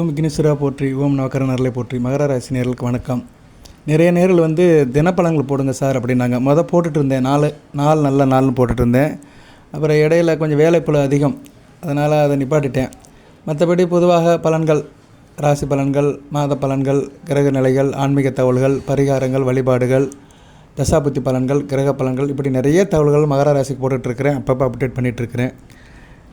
ஓம் கினிசுரா போற்றி ஓம் நவக்கரனர்களை போற்றி. மகர ராசி நேர்களுக்கு வணக்கம். நிறைய நேரில் வந்து தினப்பழங்கள் போடுங்க சார் அப்படின்னாங்க. மொதல் போட்டுட்டு இருந்தேன். நாலு நாள் நல்ல நாள்னு போட்டுட்டு இருந்தேன். அப்புறம் இடையில கொஞ்சம் வேலைப்பளு அதிகம். அதனால் அதை நிப்பாட்டிட்டேன். மற்றபடி பொதுவாக பலன்கள் ராசி பலன்கள் மாத பலன்கள் கிரக நிலைகள் ஆன்மீக தகவல்கள் பரிகாரங்கள் வழிபாடுகள் தசாபுத்தி பலன்கள் கிரக பலன்கள் இப்படி நிறைய தகவல்கள் மகர ராசிக்கு போட்டுட்ருக்கிறேன் அப்பப்போ அப்டேட் பண்ணிகிட்ருக்கிறேன்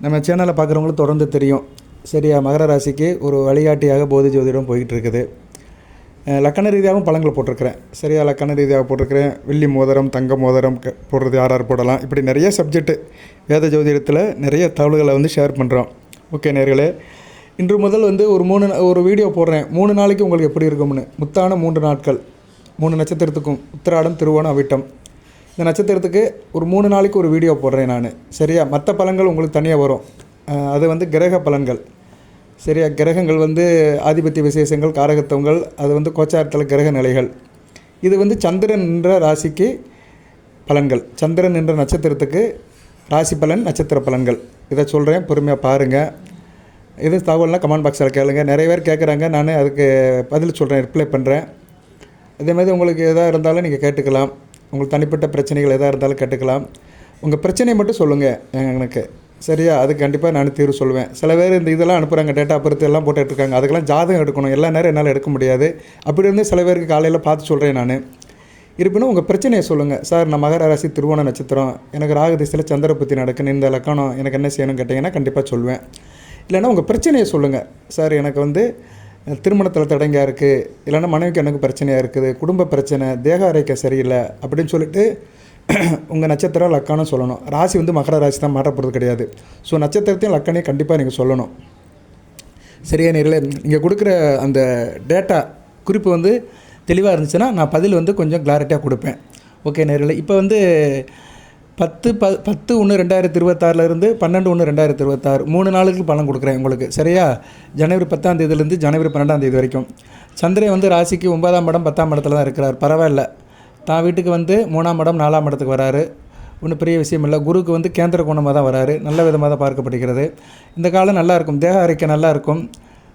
நம்ம சேனலை பார்க்குறவங்களுக்கு தொடர்ந்து தெரியும். சரியா மகர ராசிக்கு ஒரு வழிகாட்டியாக போதி ஜோதிடம் போய்கிட்டு இருக்குது லக்கண ரீதியாகவும் பழங்கள் போட்டிருக்கிறேன். சரியா லக்கண ரீதியாக போட்டிருக்கிறேன். வெள்ளி மோதிரம் தங்க மோதிரம் க- போடுறது யார் யார் போடலாம். இப்படி நிறைய சப்ஜெக்ட்டு வேத ஜோதிடத்தில் நிறைய தகவல்களை வந்து ஷேர் பண்ணுறோம் ஓகே நேர்களே இன்று முதல் வந்து ஒரு மூணு ஒரு வீடியோ போடுறேன். மூணு நாளைக்கு உங்களுக்கு எப்படி இருக்கும்னு. முத்தான மூன்று நாட்கள். மூணு நட்சத்திரத்துக்கும் உத்திராடம் திருவோணம் அவிட்டம். இந்த நட்சத்திரத்துக்கு ஒரு மூணு நாளைக்கு ஒரு வீடியோ போடுறேன் நான். சரியா மற்ற பலன்கள் உங்களுக்கு தனியாக வரும். அது வந்து கிரக பலன்கள். சரியா கிரகங்கள் வந்து ஆதிபத்திய விசேஷங்கள் காரகத்துவங்கள் அது வந்து கோச்சாரத்தில் கிரக நிலைகள். இது வந்து சந்திரன் என்ற ராசிக்கு பலன்கள். சந்திரன் என்ற நட்சத்திரத்துக்கு ராசி பலன் நட்சத்திர பலன்கள். இதை சொல்கிறேன் பொறுமையாக பாருங்கள் இது தகவல்னால் கமெண்ட் பாக்ஸில் கேளுங்க. நிறைய பேர் கேட்குறாங்க நான் அதுக்கு பதில் சொல்கிறேன் ரிப்ளை பண்ணுறேன் அதே மாதிரி உங்களுக்கு எதாக இருந்தாலும் நீங்கள் கேட்டுக்கலாம். உங்களுக்கு தனிப்பட்ட பிரச்சனைகள் எதாக இருந்தாலும் கேட்டுக்கலாம். உங்கள் பிரச்சனையை மட்டும் சொல்லுங்கள் எனக்கு. சரியா? அது கண்டிப்பாக நான் தீர்வு சொல்லுவேன் சில பேர் இந்த இதெல்லாம் அனுப்புகிறாங்க டேட்டா பொறுத்து எல்லாம் போட்டுட்டு இருக்காங்க. அதுக்கெல்லாம் ஜாதகம் எடுக்கணும். எல்லா நேரம் என்னால் எடுக்க முடியாது. அப்படி இருந்து சில பேருக்கு காலையில் பார்த்து சொல்கிறேன் நான். இருப்பினும் உங்கள் பிரச்சனையை சொல்லுங்கள் சார் நான் மகர ராசி திருவோண நட்சத்திரம். எனக்கு ராகு திசையில் சந்திர புத்தி நடக்குன்னு இந்த லக்கணம் எனக்கு என்ன செய்யணும் கேட்டிங்கன்னா கண்டிப்பாக சொல்லுவேன் இல்லைன்னா உங்கள் பிரச்சனையை சொல்லுங்கள் சார் எனக்கு வந்து திருமணத்தில் தடங்காக இருக்குது இல்லைன்னா மனைவிக்கு எனக்கு பிரச்சனையாக இருக்குது. குடும்ப பிரச்சனை தேக அரைக்க சரியில்லை அப்படின்னு சொல்லிட்டு உங்கள் நட்சத்திரம் லக்கணம் சொல்லணும். ராசி வந்து மகர ராசி தான் மாற்றப்படுறது கிடையாது. ஸோ நட்சத்திரத்தையும் லக்கனையும் கண்டிப்பாக நீங்கள் சொல்லணும். சரியா நேரில் நீங்கள் கொடுக்குற அந்த டேட்டா குறிப்பு வந்து தெளிவாக இருந்துச்சுன்னா நான் பதில் வந்து கொஞ்சம் கிளாரிட்டியாக கொடுப்பேன். ஓகே நேரில். இப்போ வந்து பத்து ப பத்து ஒன்று ரெண்டாயிரத்தி இருபத்தாறுலேருந்து பன்னெண்டு ஒன்று ரெண்டாயிரத்தி இருபத்தாறு. மூணு நாளுக்கு பலன் கொடுக்குறேன் உங்களுக்கு. சரியா? ஜனவரி பத்தாம் தேதியிலேருந்து ஜனவரி பன்னெண்டாம் தேதி வரைக்கும். சந்திரன் வந்து ராசிக்கு ஒன்பதாம் இடம் பத்தாம் இடத்துல தான் இருக்கிறார். பரவாயில்ல. தான் வீட்டுக்கு வந்து மூணாம் இடம் நாலாம் இடத்துக்கு வராரு. ஒன்றும் பெரிய விஷயம் இல்லை. குருக்கு வந்து கேந்திர கோணமாக தான் வராரு. நல்ல விதமாக தான் பார்க்கப்படுகிறது. இந்த காலம் நல்லாயிருக்கும் தேக ஆரோக்கியம் நல்லாயிருக்கும்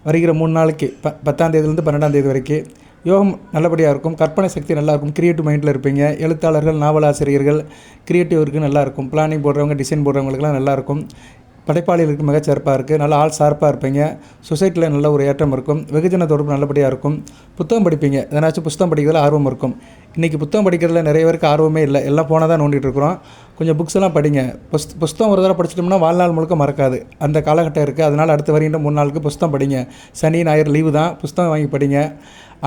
வருகிற மூணு நாளைக்கு ப பத்தாம் தேதியிலேருந்து பன்னெண்டாம் தேதி வரைக்கும் யோகம் நல்லபடியாக இருக்கும். கற்பனை சக்தி நல்லா இருக்கும். கிரியேட்டிவ் மைண்டில் இருப்பீங்க. எழுத்தாளர்கள் நாவலாசிரியர்கள் க்ரியேட்டிவ் இருக்குது நல்லா இருக்கும். பிளானிங் போடுறவங்க டிசைன் போடுறவங்களுக்குலாம் நல்லாயிருக்கும் படைப்பாளிகளுக்கு மிக சிறப்பாக இருக்குது நல்லா ஆள் ஷார்ப்பாக இருப்பீங்க. சொசைட்டியில் நல்ல ஒரு ஏற்றம் இருக்கும். வெகுஜன தொடர்பு நல்லபடியாக இருக்கும். புத்தகம் படிப்பீங்க. எதனாச்சும் புத்தகம் படிக்கிறதுல ஆர்வம் இருக்கும். இன்றைக்கி புத்தகம் படிக்கிறதுல நிறைய பேருக்கு ஆர்வமே இல்லை. எல்லாம் போனால் தான் நோண்டிட்டு இருக்கிறோம். கொஞ்சம் புக்ஸ் எல்லாம் படிங்க. புஸ் புஸ்தகம் ஒரு தடவை படிச்சிட்டோம்னா வாழ்நாள் முழுக்க மறக்காது. அந்த காலகட்டம் இருக்குது அதனால் அடுத்து வருகின்ற மூணு நாளுக்கு புஸ்தகம் படிங்க. சனி ஞாயிறு லீவு தான். புஸ்தகம் வாங்கி படிங்க.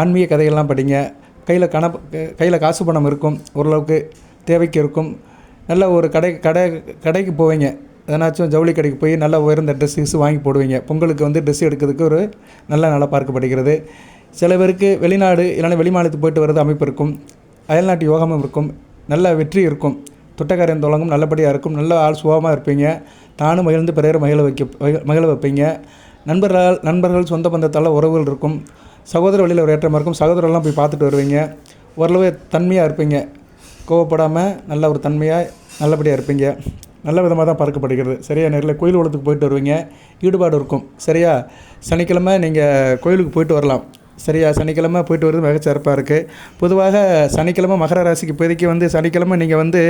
ஆன்மீக கதைகள்லாம் படிங்க. கையில் கண கையில் காசு பணம் இருக்கும். ஓரளவுக்கு தேவைக்கு இருக்கும். நல்ல ஒரு கடை கடை கடைக்கு போவீங்க. எதனாச்சும் ஜவுளி கடைக்கு போய் நல்லா உயர்ந்த ட்ரெஸ் கிஸ் வாங்கி போடுவீங்க. பொங்கலுக்கு வந்து ட்ரெஸ் எடுக்கிறதுக்கு ஒரு நல்ல நல்லா பார்க்கப்படுகிறது. சில பேருக்கு வெளிநாடு இல்லைன்னா வெளி மாநிலத்துக்கு போயிட்டு வர்றது அமைப்பு இருக்கும். அயல்நாட்டு யோகமும் இருக்கும். நல்ல வெற்றி இருக்கும். தொட்டக்காரன் தொடங்கும் நல்லபடியாக இருக்கும். நல்ல ஆள் சுகமாக இருப்பீங்க. தானும் மகிழ்ந்து பிறர் மகிழ வைக்க மகிழ வைப்பீங்க. நண்பர்களால் நண்பர்கள் சொந்த பந்தத்தால் உறவுகள் இருக்கும். சகோதர வழியில் ஒரு ஏற்றமாக இருக்கும். சகோதரெல்லாம் போய் பார்த்துட்டு வருவீங்க. ஓரளவு தன்மையாக இருப்பீங்க. கோவப்படாமல் நல்ல ஒரு தன்மையாக நல்லபடியாக இருப்பீங்க. நல்ல விதமாக தான் பார்க்கப்படுகிறது சரியா? நேரில் கோயில் குளத்துக்கு போயிட்டு வருவீங்க. ஈடுபாடு இருக்கும். சரியா? சனிக்கிழமை நீங்கள் கோயிலுக்கு போயிட்டு வரலாம். சரியா? சனிக்கிழமை போயிட்டு வர்றது மிகச்சிறப்பாக இருக்குது பொதுவாக சனிக்கிழமை மகர ராசிக்கு இப்போதைக்கு வந்து சனிக்கிழமை நீங்கள் வந்து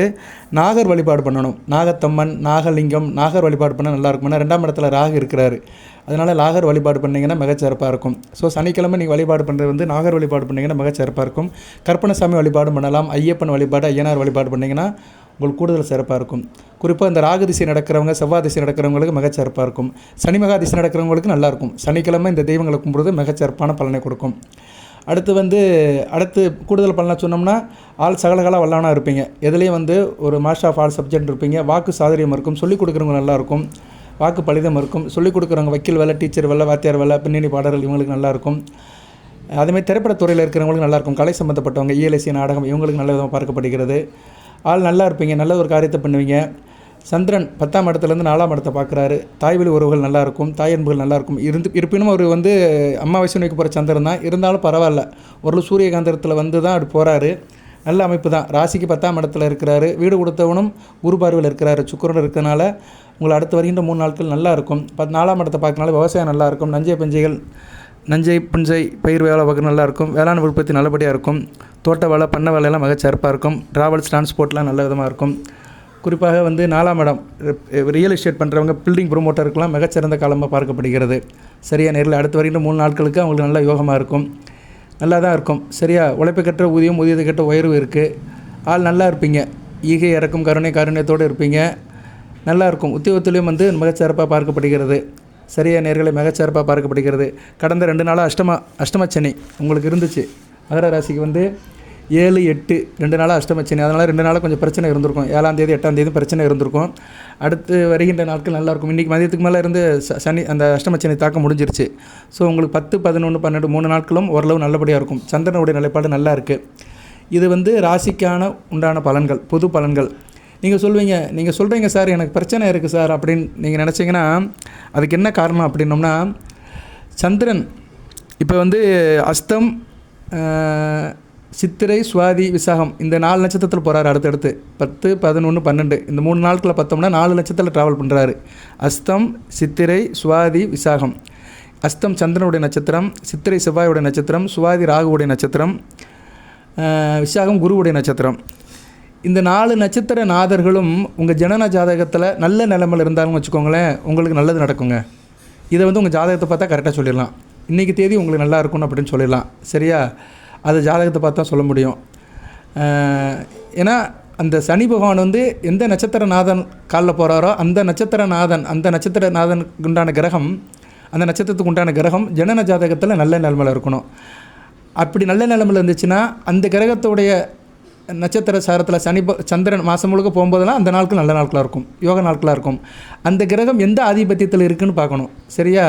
நாகர் வழிபாடு பண்ணணும். நாகத்தம்மன் நாகலிங்கம் நாகர் வழிபாடு பண்ணால் நல்லா இருக்கும் ஏன்னா ரெண்டாம் இடத்துல ராகு இருக்கிறாரு. அதனால் நாகர் வழிபாடு பண்ணிங்கன்னா மிகச்சிறப்பாக இருக்கும். ஸோ சனிக்கிழமை நீங்கள் வழிபாடு பண்ணுறது வந்து நாகர் வழிபாடு பண்ணிங்கன்னா மிகச்சிறப்பாக இருக்கும். கற்பனசாமி வழிபாடு பண்ணலாம். ஐயப்பன் வழிபாடு ஐயனார் வழிபாடு பண்ணிங்கன்னா உங்களுக்கு கூடுதல் சிறப்பாக இருக்கும். குறிப்பாக இந்த ராகு திசை நடக்கிறவங்க செவ்வாய் திசை நடக்கிறவங்களுக்கு மிகச்சிறப்பாக இருக்கும். சனி மகா திசை நடக்கிறவங்களுக்கு நல்லா இருக்கும். சனிக்கிழமை இந்த தெய்வங்களை கும்பிடுறது மிகச்சிறப்பான பலனை கொடுக்கும். அடுத்து வந்து அடுத்து கூடுதல் பலனாக சொன்னோம்னா ஆள் சகலகலா வல்லவனாக இருப்பீங்க. எதுலேயும் வந்து ஒரு மாஸ்டர் ஆஃப் ஆல் சப்ஜெக்ட் இருப்பீங்க. வாக்கு சாதுரியம் இருக்கும். சொல்லிக் கொடுக்குறவங்க நல்லா இருக்கும். வாக்கு பலிதம் இருக்கும். சொல்லிக் கொடுக்குறவங்க வக்கீல் வேலை டீச்சர் வேலை வாத்தியார் வேலை பின்னணி பாடல்கள் இவங்களுக்கு நல்லாயிருக்கும் அதேமாதிரி திரைப்படத்துறையில் இருக்கிறவங்களுக்கு நல்லா இருக்கும். கலை சம்மந்தப்பட்டவங்க இஎல்ஐசி நாடகம் இவங்களுக்கு நல்ல விதமாக பார்க்கப்படுகிறது. ஆள் நல்லா இருப்பீங்க நல்ல ஒரு காரியத்தை பண்ணுவீங்க. சந்திரன் பத்தாம் இடத்துலேருந்து நாலாம் இடத்தை பார்க்குறாரு. தாய்வழி உறவுகள் நல்லாயிருக்கும் தாயன்புகள் தாய் அன்புகள் நல்லா இருக்கும். இருந்து இருப்பினும் அவர் வந்து அமாவாசை நோய்க்கு போகிற சந்திரன் தான். இருந்தாலும் பரவாயில்ல. ஒரு சூரியகாந்திரத்தில் வந்து தான் அப்படி போகிறாரு நல்ல அமைப்பு தான். ராசிக்கு பத்தாம் இடத்துல இருக்கிறாரு. வீடு கொடுத்தவனும் குரு பார்வையில் இருக்கிறாரு. சுக்கரன் இருக்கிறனால உங்களை அடுத்து வருகின்ற மூணு நாட்கள் நல்லா இருக்கும் பத் நாலாம் இடத்தை பார்க்கறனால விவசாயம் நல்லா இருக்கும் நஞ்சை பஞ்சைகள் நஞ்சை புஞ்சை பயிர் வேலை பார்க்க நல்லா இருக்கும் வேளாண் உற்பத்தி நல்லபடியாக இருக்கும். தோட்ட வேலை பண்ணை வேலையெல்லாம் மிகச்சிறப்பாக இருக்கும். ட்ராவல்ஸ் டிரான்ஸ்போர்ட்லாம் நல்ல விதமாக இருக்கும். குறிப்பாக வந்து நாலாம் இடம் ரியல் எஸ்டேட் பண்ணுறவங்க பில்டிங் ப்ரொமோட்டருக்கெல்லாம் மிகச்சிறந்த காலமாக பார்க்கப்படுகிறது. சரியாக நேரில் அடுத்து வருகின்ற மூணு நாட்களுக்கு அவங்களுக்கு நல்ல யோகமாக இருக்கும். நல்லா தான் இருக்கும். சரியா உழைப்பு கற்ற ஊதியம் ஊதியத்தை கட்ட உயர்வு இருக்குது ஆள் நல்லா இருப்பீங்க. ஈகை இறக்கும் கருணை காருண்யத்தோடு இருப்பீங்க. நல்லாயிருக்கும். உத்தியோகத்திலையும் வந்து மிகச்சிறப்பாக பார்க்கப்படுகிறது. சரியாக நேர்களை மிகச்சிறப்பாக பார்க்கப்படுகிறது. கடந்த ரெண்டு நாளாக அஷ்டம அஷ்டமச்சனி உங்களுக்கு இருந்துச்சு. மகர ராசிக்கு வந்து ஏழு எட்டு ரெண்டு நாளாக அஷ்டமச்சனி. அதனால் ரெண்டு நாளாக கொஞ்சம் பிரச்சனை இருந்திருக்கும். ஏழாம் தேதி எட்டாம் தேதி பிரச்சனை இருந்திருக்கும். அடுத்து வருகின்ற நாட்கள் நல்லாயிருக்கும். இன்றைக்கி மதியத்துக்கு மேலே இருந்து ச- சனி அந்த அஷ்டமச்சனி தாக்கம் முடிஞ்சிருச்சு. ஸோ உங்களுக்கு பத்து பதினொன்று பன்னெண்டு மூணு நாட்களும் ஓரளவு நல்லபடியாக இருக்கும். சந்திரனுடைய நிலைப்பாடு நல்லா இருக்குது இது வந்து ராசிக்கான உண்டான பலன்கள் பொது பலன்கள். நீங்கள் சொல்வீங்க நீங்கள் சொல்கிறீங்க சார் எனக்கு பிரச்சனை இருக்குது சார் அப்படின்னு நீங்கள் நினச்சிங்கன்னா அதுக்கு என்ன காரணம் அப்படின்னோம்னா சந்திரன் இப்போ வந்து அஸ்தம் சித்திரை சுவாதி விசாகம் இந்த நாலு நட்சத்திரத்தில் போகிறாரு அடுத்தடுத்து. பத்து பதினொன்று பன்னெண்டு. இந்த மூணு நாட்களில் பார்த்தோம்னா நாலு நட்சத்திரத்தில் ட்ராவல் பண்ணுறாரு அஸ்தம் சித்திரை சுவாதி விசாகம். அஸ்தம் சந்திரனுடைய நட்சத்திரம் சித்திரை செவ்வாயுடைய நட்சத்திரம் சுவாதி ராகுவுடைய நட்சத்திரம் விசாகம் குருவுடைய நட்சத்திரம். இந்த நாலு நட்சத்திர நாதர்களும் உங்கள் ஜனன ஜாதகத்தில் நல்ல நிலைமையில் இருந்தாலும் வச்சுக்கோங்களேன் உங்களுக்கு நல்லது நடக்குங்க. இதை வந்து உங்கள் ஜாதகத்தை பார்த்தா கரெக்டாக சொல்லிடலாம். இன்றைக்கி தேதி உங்களுக்கு நல்லா இருக்கணும் அப்படின்னு சொல்லிடலாம். சரியா? அது ஜாதகத்தை பார்த்தா சொல்ல முடியும். ஏன்னா அந்த சனி பகவான் வந்து எந்த நட்சத்திர நாதன் காலில் போகிறாரோ அந்த நட்சத்திர நாதன் அந்த நட்சத்திர நாதனுக்கு உண்டான கிரகம் அந்த நட்சத்திரத்துக்கு உண்டான கிரகம் ஜனன ஜாதகத்தில் நல்ல நிலைமையில் இருக்கணும். அப்படி நல்ல நிலைமையில் இருந்துச்சுன்னா அந்த கிரகத்துடைய நட்சத்திர சாரத்தில் சனி சந்திரன் மாதம் முழுக்க போகும்போதெல்லாம் அந்த நாட்கள் நல்ல நாட்களாக இருக்கும். யோக நாட்களாக இருக்கும். அந்த கிரகம் எந்த ஆதிபத்தியத்தில் இருக்குன்னு பார்க்கணும். சரியா?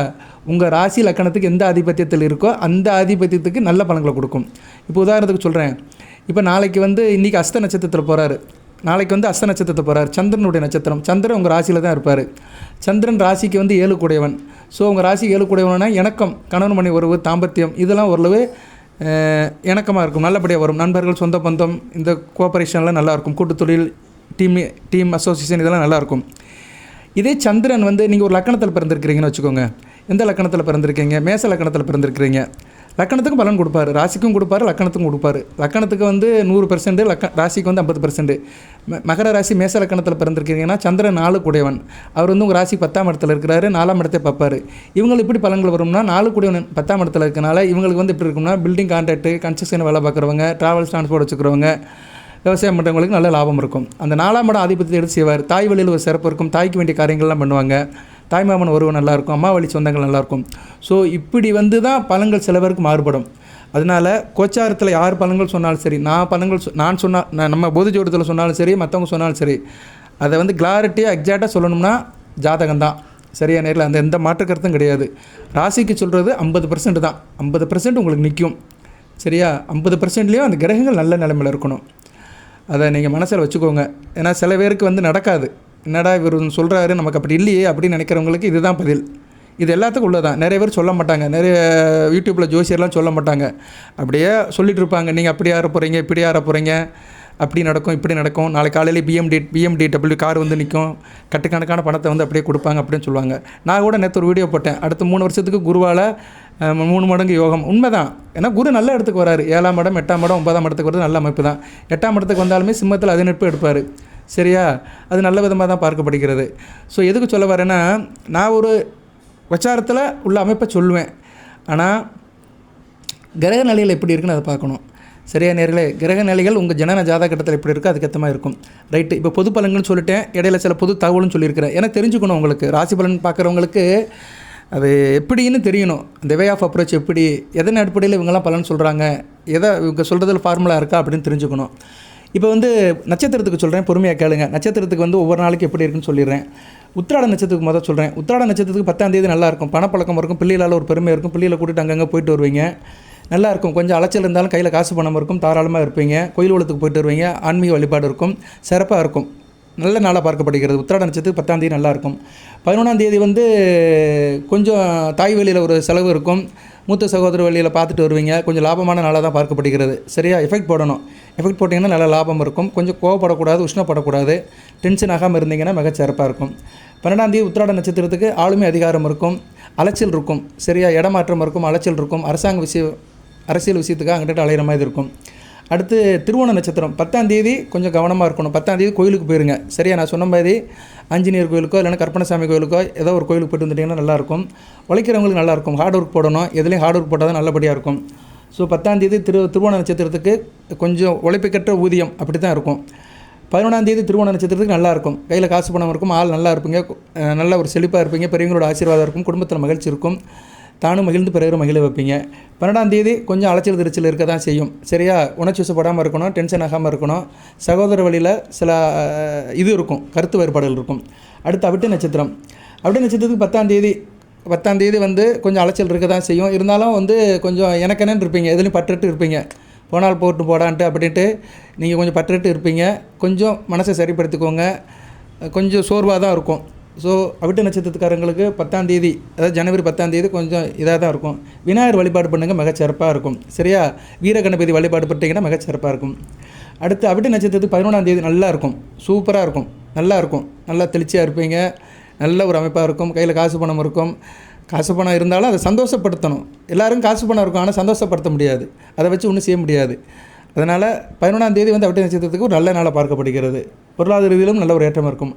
உங்கள் ராசி லக்கணத்துக்கு எந்த ஆதிபத்தியத்தில் இருக்கோ அந்த ஆதிபத்தியத்துக்கு நல்ல பலன்களை கொடுக்கும். இப்போ உதாரணத்துக்கு சொல்கிறேன் இப்போ நாளைக்கு வந்து இன்றைக்கி அஸ்த நட்சத்திரத்தில் போகிறாரு நாளைக்கு வந்து அஸ்த நட்சத்திரத்தை போகிறார் சந்திரனுடைய நட்சத்திரம். சந்திரன் உங்கள் ராசியில் தான் இருப்பார். சந்திரன் ராசிக்கு வந்து ஏழு கூடையவன். ஸோ உங்கள் ராசி ஏழு கூடையவனா? இணக்கம் கணவன் மணி உறவு தாம்பத்தியம் இதெல்லாம் ஓரளவு இணக்கமாக இருக்கும். நல்லபடியாக வரும். நண்பர்கள் சொந்த பந்தம் இந்த கோஆப்ரேஷன்லாம் நல்லாயிருக்கும் கூட்டுத்தொழில் டீம் டீம் அசோசியேஷன் இதெல்லாம் நல்லாயிருக்கும் இதே சந்திரன் வந்து நீங்கள் ஒரு லக்கணத்தில் பிறந்திருக்கிறீங்கன்னு வச்சுக்கோங்க. எந்த லக்கணத்தில் பிறந்திருக்கீங்க? மேச லக்கணத்தில் பிறந்திருக்கிறீங்க. லக்கணத்துக்கும் பலன் கொடுப்பாரு. ராசிக்கும் கொடுப்பாரு லக்கணத்துக்கும் கொடுப்பாரு. லக்கணத்துக்கு வந்து நூறு பெர்சன்ட் லக்க ராசிக்கு வந்து ஐம்பது பெர்சன்ட் மகர ராசி மேச லக்கணத்தில் பிறந்திருக்கீங்கன்னா சந்திரன் நாலு கூடையவன். அவர் வந்து உங்கள் ராசி பத்தாம் இடத்துல இருக்கிறாரு நாலாம் இடத்தை பார்ப்பார். இவங்களுக்கு எப்படி பலன்கள் வரும்னா நாலு கூடையவன் பத்தாம் இடத்துல இருக்கனால இவங்களுக்கு வந்து எப்படி இருக்கும்னா பில்டிங் கான்ட்ராக்ட் கன்ஸ்ட்ரக்ஷன் வேலை பார்க்குறவங்க ட்ராவல்ஸ் ட்ரான்ஸ்போர்ட் வச்சுக்கிறவங்க விவசாயம் பண்ணுறவங்களுக்கு நல்ல லாபம் இருக்கும். அந்த நாலாம் இடம் ஆதிபத்தியத்தை எடுத்து செய்வார். தாய் வழியில் ஒரு சிறப்பு இருக்கும். தாய்க்கு வேண்டிய காரியங்கள்லாம் பண்ணுவாங்க. தாய்மாமன் உறவு நல்லாயிருக்கும் அம்மா வழி சொந்தங்கள் நல்லாயிருக்கும் ஸோ இப்படி வந்து தான் பழங்கள் சில பேருக்கு மாறுபடும். அதனால் கோச்சாரத்தில் யார் பழங்கள் சொன்னாலும் சரி நான் பழங்கள் சொ- நான் சொன்னால் நான் நம்ம போதி ஜோடத்தில் சொன்னாலும் சரி மற்றவங்க சொன்னாலும் சரி அதை வந்து கிளாரிட்டியாக எக்ஸாக்டாக சொல்லணும்னா ஜாதகம் தான். சரியா நேரில் அந்த எந்த மாற்று கருத்தும் கிடையாது. ராசிக்கு சொல்கிறது ஐம்பது பர்சன்ட் தான். ஐம்பது பர்சன்ட் உங்களுக்கு நிற்கும் சரியா? ஐம்பது பர்சன்ட்லேயும் அந்த கிரகங்கள் நல்ல நிலைமையில் இருக்கணும். அதை நீங்கள் மனசில் வச்சுக்கோங்க. ஏன்னா சில பேருக்கு வந்து நடக்காது. என்னடா இவர் சொல்கிறாரு நமக்கு அப்படி இல்லையே அப்படின்னு நினைக்கிறவங்களுக்கு இதுதான் பதில். இது எல்லாத்துக்கும் உள்ளதான். நிறைய பேர் சொல்ல மாட்டாங்க. நிறைய யூடியூப்பில் ஜோசியர்லாம் சொல்ல மாட்டாங்க. அப்படியே சொல்லிட்டு இருப்பாங்க. நீங்கள் அப்படி ஆற போகிறீங்க இப்படி ஆற போகிறீங்க அப்படி நடக்கும் இப்படி நடக்கும். நாளைக்கு காலையில் பிஎம்டி பிஎம்டி டபிள்யூ கார் வந்து நிற்கும் கட்டுக்கணக்கான பணத்தை வந்து அப்படியே கொடுப்பாங்க அப்படின்னு சொல்லுவாங்க. நான் கூட நேற்று ஒரு வீடியோ போட்டேன். அடுத்த மூணு வருஷத்துக்கு குருவால் மூணு மடங்கு யோகம். உண்மைதான். ஏன்னா குரு நல்ல இடத்துக்கு வராரு. ஏழாம் இடம் எட்டாம் இடம் ஒன்பதாம் இடத்துக்கு வரது நல்ல அமைப்பு தான் எட்டாம் இடத்துக்கு வந்தாலுமே சிம்மத்தில் அது நட்பு எடுப்பார். சரியா? அது நல்ல விதமாக தான் பார்க்கப்படுகிறது. ஸோ எதுக்கு சொல்ல வரேன்னா நான் ஒரு வச்சாரத்தில் உள்ள அமைப்பை சொல்லுவேன் ஆனால் கிரக நிலைகள் எப்படி இருக்குன்னு அதை பார்க்கணும். சரியா நேர்களே? கிரக நிலைகள் உங்கள் ஜனன ஜாதகட்டத்தில் எப்படி இருக்கோ அதுக்கேற்ற மாதிரி இருக்கும். ரைட்டு இப்போ பொது பலன்கள்னு சொல்லிட்டேன். இடையில சில பொது தகவலும் சொல்லியிருக்கிறேன். ஏன்னா தெரிஞ்சுக்கணும் உங்களுக்கு. ராசி பலன் பார்க்குறவங்களுக்கு அது எப்படின்னு தெரியணும். அந்த வே ஆஃப் அப்ரோச் எப்படி? எதன் அடிப்படையில் இவங்கெல்லாம் பலன் சொல்கிறாங்க எதை இவங்க சொல்கிறதுல ஃபார்முலா இருக்கா அப்படின்னு தெரிஞ்சுக்கணும். இப்போ வந்து நட்சத்திரத்துக்கு சொல்கிறேன் பொறுமையாக கேளுங்க. நட்சத்திரத்துக்கு வந்து ஒவ்வொரு நாளைக்கு எப்படி இருக்குன்னு சொல்லிடுறேன். உத்திராட நட்சத்திரத்துக்கு முதல் சொல்கிறேன் உத்திராட நட்சத்திரத்துக்கு பத்தாம் தேதி நல்லா இருக்கும். பணப்பழக்கம் இருக்கும் பிள்ளைகளால் ஒரு பெருமை இருக்கும். பிள்ளைகளை கூட்டிட்டு அங்கங்கே போயிட்டு வருவீங்க. நல்லா இருக்கும். கொஞ்சம் அலைச்சல் இருந்தாலும் கையில் காசு பணம் இருக்கும். தாராளமாக இருப்பீங்க. கோயில் உலகத்துக்கு போயிட்டு வருவீங்க. ஆன்மீக வழிபாடு இருக்கும். சிறப்பாக இருக்கும். நல்ல நாளாக பார்க்கப்படுகிறது. உத்திராட நட்சத்திரத்துக்கு பத்தாம் தேதி நல்லா இருக்கும். பதினொன்றாம் தேதி வந்து கொஞ்சம் தாய் வழியில் ஒரு செலவு இருக்கும். மூத்த சகோதர வழியில் பார்த்துட்டு வருவீங்க. கொஞ்சம் லாபமான நாளாக தான் பார்க்கப்படுகிறது. சரியா? எஃபெக்ட் போடணும். எஃபெக்ட் போட்டிங்கன்னா நல்ல லாபம் இருக்கும். கொஞ்சம் கோவப்படக்கூடாது உஷ்ணப்படக்கூடாது. டென்ஷன் ஆகாமல் இருந்தீங்கன்னா மிகச்சிறப்பாக இருக்கும். பன்னெண்டாம் தேதி உத்திராட நட்சத்திரத்துக்கு ஆளுமை அதிகாரம் இருக்கும். அலைச்சல் இருக்கும். சரியா? இடமாற்றம் இருக்கும் அலைச்சல் இருக்கும். அரசாங்க விஷயம் அரசியல் விஷயத்துக்காக அங்கிட்ட அலையிற மாதிரி இருக்கும். அடுத்து திருவோண நட்சத்திரம். பத்தாம் தேதி கொஞ்சம் கவனமாக இருக்கணும். பத்தாம் தேதி கோயிலுக்கு போயிருங்க. சரியா? நான் சொன்ன மாதிரி ஆஞ்சநேயர் கோயிலுக்கோ இல்லைன்னா கற்பனசாமி கோயிலுக்கோ ஏதோ ஒரு கோயிலுக்கு போயிட்டு வந்துட்டிங்கன்னா நல்லாயிருக்கும். உழைக்கிறவங்களுக்கு நல்லாயிருக்கும். ஹார்ட் ஒர்க் போடணும். எதுலேயும் ஹார்ட் ஒர்க் போட்டால் தான் நல்லபடியாக இருக்கும் ஸோ பத்தாந்தேதி திரு திருவோண நட்சத்திரத்துக்கு கொஞ்சம் உழைப்புக்கற்ற ஊதியம் அப்படி தான் இருக்கும் பதினொன்றாந்தேதி திருவோண நட்சத்திரத்துக்கு நல்லா இருக்கும் கையில் காசு பணம் இருக்கும். ஆள் நல்லா இருப்பீங்க. நல்ல ஒரு செழிப்பாக இருப்பீங்க. பெரியவங்களோட ஆசீர்வாதம் இருக்கும். குடும்பத்தில் மகிழ்ச்சி இருக்கும். தானும் மகிழ்ந்து பிறகு மகிழ வைப்பீங்க. பன்னெண்டாம் தேதி கொஞ்சம் அலைச்சல் திருச்சல் இருக்க தான் செய்யும். சரியா? உணர்ச்சி இருக்கணும் டென்ஷன் ஆகாமல் இருக்கணும். சகோதர வழியில் சில இது இருக்கும். கருத்து வேறுபாடுகள் இருக்கும். அடுத்து அவிட்ட நட்சத்திரம். அவிட்ட நட்சத்திரத்துக்கு பத்தாம் தேதி பத்தாம் தேதி வந்து கொஞ்சம் அலைச்சல் இருக்க தான் செய்யும். இருந்தாலும் வந்து கொஞ்சம் எனக்கென்னு இருப்பீங்க. எதுலையும் பற்றுட்டு இருப்பீங்க. போனால் போட்டு போடான்ட்டு அப்படின்ட்டு நீங்கள் கொஞ்சம் பற்றுட்டு இருப்பீங்க. கொஞ்சம் மனசை சரிப்படுத்திக்கோங்க. கொஞ்சம் சோர்வாக தான் இருக்கும். ஸோ அவிட்ட நட்சத்திரத்துக்காரங்களுக்கு பத்தாம் தேதி அதாவது ஜனவரி பத்தாம் தேதி கொஞ்சம் இதாக தான் இருக்கும். விநாயகர் வழிபாடு பண்ணுங்கள் மிகச்சிறப்பாக இருக்கும். சரியா? வீரகணபதி வழிபாடு பண்ணிட்டீங்கன்னா மிகச்சிறப்பாக இருக்கும். அடுத்து அவிட்ட நட்சத்திரத்துக்கு பதினொன்றாம் தேதி நல்லா இருக்கும். சூப்பராக இருக்கும். நல்லா இருக்கும். நல்லா தெளிச்சியாக இருப்பீங்க. நல்ல ஒரு அமைப்பாக இருக்கும். கையில் காசு பணம் இருக்கும். காசு பணம் இருந்தாலும் அதை சந்தோஷப்படுத்தணும். எல்லோரும் காசு பணம் இருக்கும். ஆனால் சந்தோஷப்படுத்த முடியாது. அதை வச்சு ஒன்றும் செய்ய முடியாது. அதனால் பதினொன்றாம் தேதி வந்து அவிட்ட நட்சத்திரத்துக்கு ஒரு நல்ல நாளாக பார்க்கப்படுகிறது. பொருளாதார ரீதியிலும் நல்ல ஒரு ஏற்றம் இருக்கும்.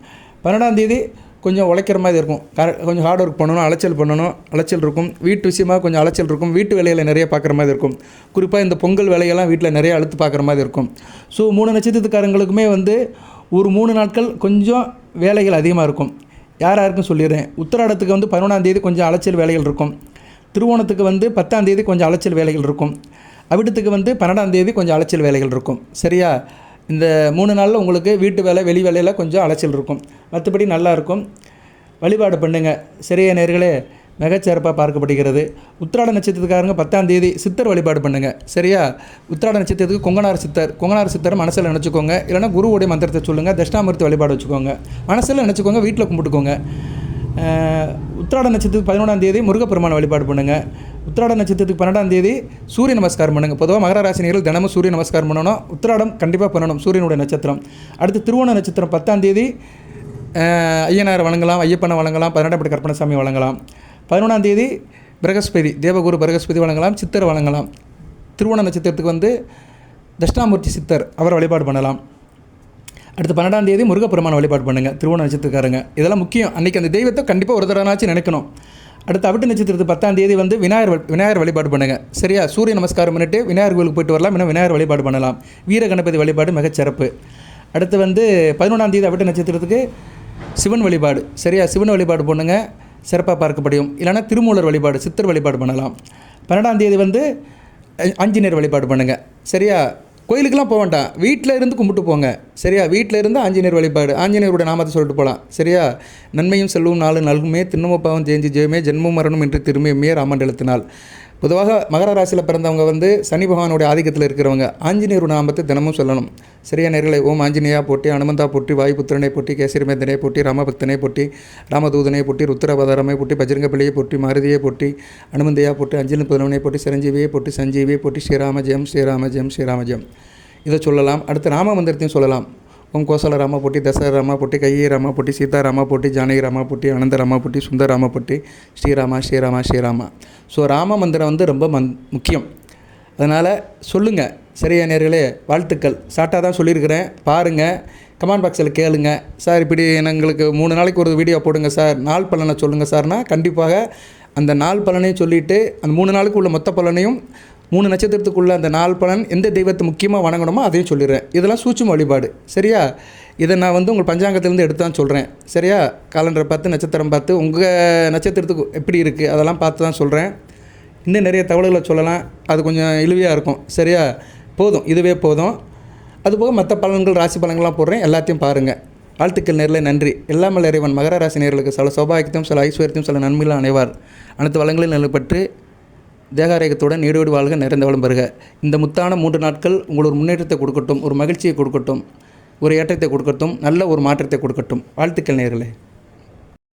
பன்னெண்டாம் தேதி கொஞ்சம் உழைக்கிற மாதிரி இருக்கும். கர கொஞ்சம் ஹார்ட் ஒர்க் பண்ணணும் அலைச்சல் பண்ணணும் அலைச்சல் இருக்கும். வீட்டு விஷயமாக கொஞ்சம் அலைச்சல் இருக்கும். வீட்டு வேலைகளை நிறைய பார்க்குற மாதிரி இருக்கும். குறிப்பாக இந்த பொங்கல் வேலையெல்லாம் வீட்டில் நிறைய அழுத்து பார்க்குற மாதிரி இருக்கும். ஸோ மூணு நட்சத்திரத்துக்காரங்களுக்குமே வந்து ஒரு மூணு நாட்கள் கொஞ்சம் வேலைகள் அதிகமாக இருக்கும். யார் யாருக்கும் சொல்லிடுறேன். உத்தராடத்துக்கு வந்து பதினொன்றாம் தேதி கொஞ்சம் அலைச்சல் வேலைகள் இருக்கும். திருவோணத்துக்கு வந்து பத்தாம் தேதி கொஞ்சம் அலைச்சல் வேலைகள் இருக்கும். அவிடத்துக்கு வந்து பன்னெண்டாம் தேதி கொஞ்சம் அலைச்சல் வேலைகள் இருக்கும். சரியா? இந்த மூணு நாளில் உங்களுக்கு வீட்டு வேலை வெளி வேலையில் கொஞ்சம் அலைச்சல் இருக்கும். மற்றபடி நல்லாயிருக்கும் வழிபாடு பண்ணுங்கள் சரியா நேர்களே மிகச்சிறப்பாக பார்க்கப்படுகிறது. உத்திராட நட்சத்திரத்துக்காரங்க பத்தாம் தேதி சித்தர் வழிபாடு பண்ணுங்கள் சரியா? உத்திராட நட்சத்திரத்துக்கு கொங்கனார் சித்தர். கொங்கனார் சித்தர் மனசில் நினச்சிக்கோங்க. இல்லைன்னா குருவுடைய மந்திரத்தை சொல்லுங்கள் தட்சிணாமூர்த்தி வழிபாடு வச்சுக்கோங்க. மனசில் நினச்சிக்கோங்க வீட்டில் கும்பிட்டுக்கோங்க. உத்திராட நட்சத்திரத்துக்கு பதினொன்றாம் தேதி முருகப்பெருமான வழிபாடு பண்ணுங்கள் உத்திராட நட்சத்திரத்துக்கு பன்னெண்டாம் தேதி சூரிய நமஸ்காரம் பண்ணுங்கள் பொதுவாக மகர ராசினிகள் தினமும் சூரிய நமஸ்காரம் பண்ணணும். உத்திராடம் கண்டிப்பாக பண்ணணும் சூரியனுடைய நட்சத்திரம். அடுத்து திருவோண நட்சத்திரம் பத்தாம் தேதி ஐயனார் வழங்கலாம் ஐயப்பனை வழங்கலாம் பதினெட்டாம் படி கற்பனசாமி வழங்கலாம் பதினொன்றாம் தேதி பிரகஸ்பதி தேவகுரு பிரகஸ்பதி வழங்கலாம் சித்தர் வழங்கலாம் திருவோண நட்சத்திரத்துக்கு வந்து தட்சிணாமூர்த்தி சித்தர் அவரை வழிபாடு பண்ணலாம். அடுத்து பன்னெண்டாம் தேதி முருகப்பெருமான வழிபாடு பண்ணுங்கள் திருவோண நட்சத்திரக்காரங்க. இதெல்லாம் முக்கியம். அன்றைக்கி அந்த தெய்வத்தை கண்டிப்பாக ஒரு தடவைனாச்சும் நினைக்கணும். அடுத்து அவிட்டு நட்சத்திரத்து பத்தாம் தேதி வந்து விநாயகர் விநாயகர் வழிபாடு பண்ணுங்கள் சரியா? சூரிய நமஸ்காரம் பண்ணிட்டு விநாயகர் கோயிலுக்கு போயிட்டு வரலாம் இன்னும் விநாயகர் வழிபாடு பண்ணலாம். வீர கணபதி வழிபாடு மிகச்சிறப்பு அடுத்து வந்து பதினொன்றாம் தேதி அவிட்ட நட்சத்திரத்துக்கு சிவன் வழிபாடு. சரியா? சிவன் வழிபாடு பண்ணுங்க. சிறப்பாக பார்க்கப்படியும் இல்லைன்னா திருமூலர் வழிபாடு சித்தர் வழிபாடு பண்ணலாம். பன்னெண்டாம் தேதி வந்து ஆஞ்சநேயர் வழிபாடு பண்ணுங்கள் சரியா? கோயிலுக்கெல்லாம் போக வேண்டாம். வீட்டில் இருந்து கும்பிட்டு போங்க. சரியா? வீட்டில் இருந்து ஆஞ்சநேயர் வழிபாடு. ஆஞ்சநேயரோட நாமத்தை சொல்லிட்டு போகலாம் சரியா? நன்மையும் செல்வம் நாள் நல்குமே. திண்ணமப்பாவும் ஜெயஞ்சி ஜெயமே. ஜென்மம் மரணம் என்று திரும்பியுமே ராமன் எழுத்தினால். பொதுவாக மகர ராசியில் பிறந்தவங்க வந்து சனி பகவானுடைய ஆதிக்கத்தில் இருக்கிறவங்க ஆஞ்சநேயர் நாமத்தை தினமும் சொல்லணும். சரியா நேர்களை ஓம் ஆஞ்சநேயா போட்டி அனுமந்தா போட்டி வாயுபுத்திரனை போட்டி கேசரிமேந்தனை போட்டி ராமபக்தனை போட்டி ராமதூதனை போட்டி ருத்திரபதரமை போட்டி பஜ்ரங்கபிள்ளையை போட்டி மாருதியை போட்டி அனுமந்தையா போட்டி அஞ்சலி புதனவனை போட்டி சிரஞ்சீவியை போட்டி சஞ்சீவியை போட்டி ஸ்ரீராம ஜெயம் ஸ்ரீராம ஜெயம் ஸ்ரீராம ஜெயம் இதை சொல்லலாம். அடுத்து ராம மந்திரத்தையும் சொல்லலாம். ஓம் கோசல ராமா போட்டி தசர ராமா போட்டி கையை ராமா போட்டி சீதாராமா போட்டி ஜானகி ராமா போட்டி அனந்த ராமாபட்டி சுந்தர ராமா ஸ்ரீராமா ஸ்ரீராமா ஸ்ரீராமா. ஸோ ராம மந்திரம் வந்து ரொம்ப மந் முக்கியம். அதனால் சொல்லுங்கள் சரியா நேர்களே வாழ்த்துக்கள். ஷார்ட்டாக தான் சொல்லியிருக்கிறேன். பாருங்கள் கமெண்ட் பாக்ஸில் கேளுங்க. சார் இப்படி எங்களுக்கு மூணு நாளைக்கு ஒரு வீடியோ போடுங்க சார். நாள் பலனை சொல்லுங்கள் சார்னால் கண்டிப்பாக அந்த நாள் பலனையும் சொல்லிவிட்டு அந்த மூணு நாளுக்கு உள்ள மொத்த பலனையும் மூணு நட்சத்திரத்துக்குள்ள அந்த நாள் பலன் எந்த தெய்வத்தை முக்கியமாக வணங்கணுமோ அதையும் சொல்லிடுறேன். இதெல்லாம் சூட்சும வழிபாடு. சரியா? இதை நான் வந்து உங்கள் பஞ்சாங்கத்திலேருந்து எடுத்து தான் சொல்கிறேன் சரியா? காலண்டரை பார்த்து நட்சத்திரம் பார்த்து உங்கள் நட்சத்திரத்துக்கு எப்படி இருக்குது அதெல்லாம் பார்த்து தான் சொல்கிறேன் இன்னும் நிறைய தகவல்களை சொல்லலாம். அது கொஞ்சம் இழுவையாக இருக்கும். சரியா? போதும். இதுவே போதும். அதுபோக மற்ற பலன்கள் ராசி பலன்கள்லாம் போடுறேன். எல்லாத்தையும் பாருங்கள் வாழ்த்துக்கள் நேரில். நன்றி. எல்லாமல் இறைவன். மகர ராசி நேர்களுக்கு சில சௌபாகியத்தையும் சில ஐஸ்வர்யத்தையும் சில நன்மைகளும் அனைவார் அனைத்து வளங்களில் நிலப்பட்டு தேகாரேகத்துடன் ஈடுபடு வாழ்க நிறைந்த வளம் பெறுக. இந்த முத்தான மூன்று நாட்கள் உங்களுக்கு ஒரு முன்னேற்றத்தை கொடுக்கட்டும் ஒரு மகிழ்ச்சியை கொடுக்கட்டும் ஒரு ஏற்றத்தை கொடுக்கட்டும் நல்ல ஒரு மாற்றத்தை கொடுக்கட்டும். வாழ்த்துக்கள் நேர்களே.